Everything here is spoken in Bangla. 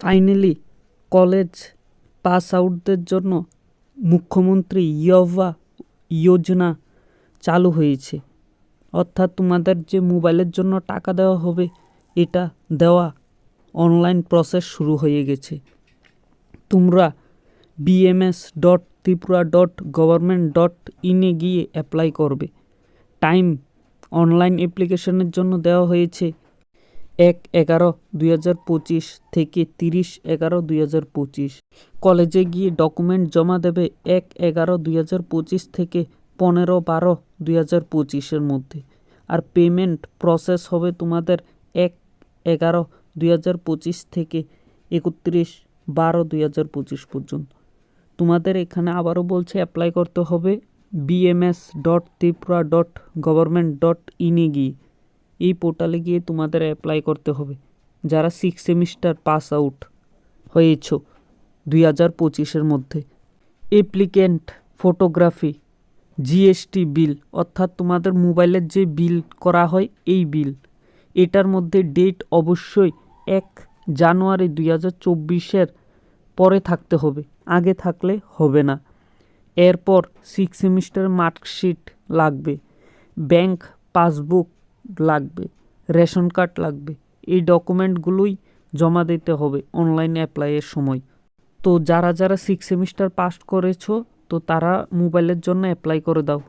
ফাইনালি কলেজ পাস আউটদের জন্য মুখ্যমন্ত্রী ইয়ভা যোজনা চালু হয়েছে। অর্থাৎ তোমাদের যে মোবাইলের জন্য টাকা দেওয়া হবে, এটা দেওয়া অনলাইন প্রসেস শুরু হয়ে গেছে। তোমরা BMS dot Tripura dot government dot ইনে গিয়ে অ্যাপ্লাই করবে। টাইম অনলাইন অ্যাপ্লিকেশনের জন্য দেওয়া হয়েছে। এক এগারো দুই থেকে তিরিশ এগারো দুই কলেজে গিয়ে ডকুমেন্ট জমা দেবে এক এগারো দুই থেকে পনেরো বারো দুই পঁচিশের মধ্যে। আর পেমেন্ট প্রসেস হবে তোমাদের এক এগারো দুই থেকে একত্রিশ বারো দুই পর্যন্ত। তোমাদের এখানে আবারও বলছে অ্যাপ্লাই করতে হবে BMS dot Tripura dot government dot ইনে গিয়ে। এই পোর্টালে গিয়ে তোমাদের অ্যাপ্লাই করতে হবে। যারা সিক্স সেমিস্টার পাস আউট হয়েছ দুই হাজার পঁচিশের মধ্যে। অ্যাপ্লিকেন্ট ফটোগ্রাফি জিএসটি বিল অর্থাৎ তোমাদের মোবাইলের যে বিল করা হয় এই বিল এটার মধ্যে ডেট অবশ্যই এক জানুয়ারি দুই হাজার চব্বিশের পরে থাকতে হবে, আগে থাকলে হবে না। এরপর সিক্স সেমিস্টার মার্কশিট লাগবে। ব্যাংক পাসবুক লাগবে, রেশন কার্ড লাগবে, এই ডকুমেন্টগুলোই জমা দিতে হবে অনলাইন অ্যাপ্লাইয়ের সময়। তো যারা যারা সিক্স সেমিস্টার পাস করেছ, তো তারা মোবাইলের জন্য অ্যাপ্লাই করে দাও।